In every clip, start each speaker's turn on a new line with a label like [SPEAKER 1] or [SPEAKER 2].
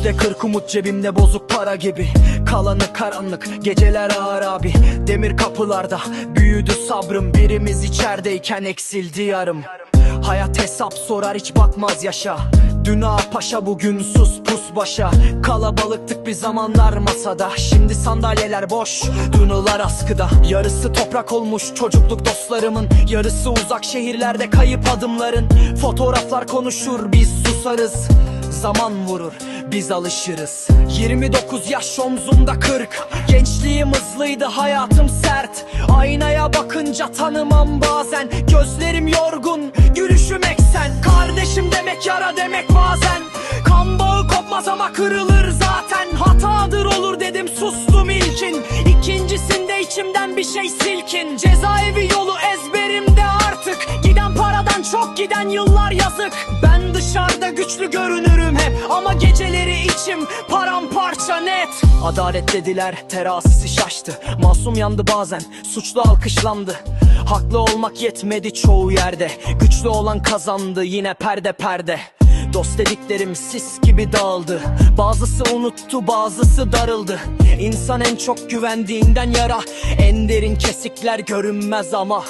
[SPEAKER 1] Yüzde kırk umut cebimde bozuk para gibi. Kalanı karanlık geceler ağır abi. Demir kapılarda büyüdü sabrım. Birimiz içerideyken eksildi yarım. Hayat hesap sorar hiç bakmaz yaşa. Dün paşa bugün sus pus başa. Kalabalıktık bir zamanlar masada. Şimdi sandalyeler boş Dunular askıda. Yarısı toprak olmuş çocukluk dostlarımın. Yarısı uzak şehirlerde kayıp adımların. Fotoğraflar konuşur biz susarız. Zaman vurur biz alışırız. 29 yaş omzumda 40 Gençliğim hızlıydı hayatım sert. Aynaya bakınca tanımam bazen. Gözlerim yorgun gülüşüm eksen. Kardeşim demek yara demek bazen. Kan bağı kopmaz ama kırılır zaten. Hatadır olur dedim sustum ilkin. İkincisinde içimden bir şey silkin. Cezaevi yolu ezberimde artık. Giden paradan çok giden yıllar yazık. Ben dışarıda güçlü görünürüm hep. Ama geceleri içim paramparça net. Adalet dediler terazisi şaştı. Masum yandı bazen suçlu alkışlandı. Haklı olmak yetmedi çoğu yerde. Güçlü olan kazandı yine perde perde. Dost dediklerim sis gibi dağıldı. Bazısı unuttu bazısı darıldı. İnsan en çok güvendiğinden yara. En derin kesikler görünmez ama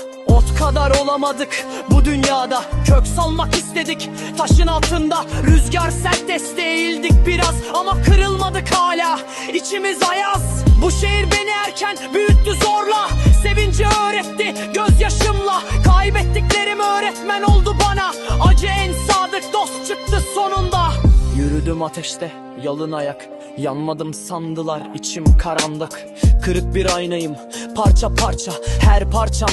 [SPEAKER 1] kadar olamadık bu dünyada. Kök salmak istedik taşın altında. Rüzgar sert deste eğildik biraz Ama kırılmadık hala. İçimiz ayaz. Bu şehir beni erken büyüttü zorla. Sevinci öğretti gözyaşımla. Kaybettiklerim öğretmen oldu bana. Acı en sadık dost çıktı sonunda. Yürüdüm ateşte yalın ayak. Yanmadım sandılar içim karanlık. Kırık bir aynayım parça parça her parçam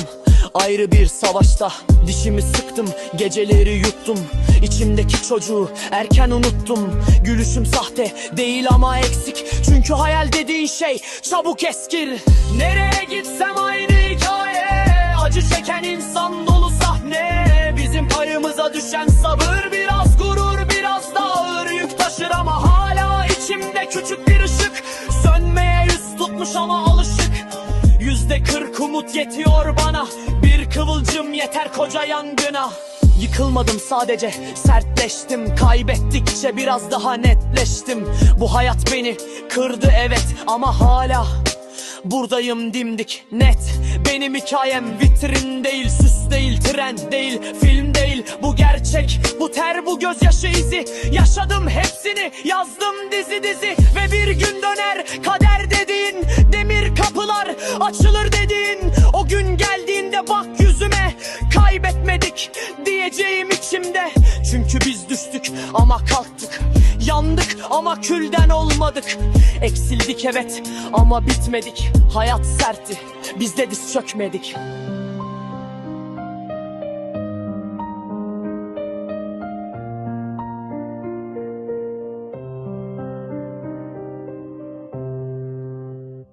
[SPEAKER 1] Ayrı bir savaşta dişimi sıktım geceleri yuttum. İçimdeki çocuğu erken unuttum. Gülüşüm sahte değil ama eksik. Çünkü hayal dediğin şey çabuk eskir. Nereye gitsem aynı hikaye. Acı çeken insan dolu sahne. Bizim payımıza düşen sabır biraz gurur biraz da ağır yük taşır ama hala içimde küçük bir ışık. Sönmeye yüz tutmuş ama alışık Yüzde kırk umut yetiyor bana. Bir kıvılcım yeter koca yangına. Yıkılmadım sadece sertleştim. Kaybettikçe biraz daha netleştim. Bu hayat beni kırdı evet ama hala Buradayım dimdik net. Benim hikayem vitrin değil Süs değil tren değil Film değil. Bu gerçek Bu ter bu gözyaşı izi. Yaşadım hepsini yazdım dizi dizi. Ve bir gün döner kader kapılar açılır dediğin O gün geldiğinde bak yüzüme. Kaybetmedik diyeceğim içimde. Çünkü biz düştük ama kalktık. Yandık ama külden olmadık. Eksildik evet ama bitmedik. Hayat sertti. Biz de diz çökmedik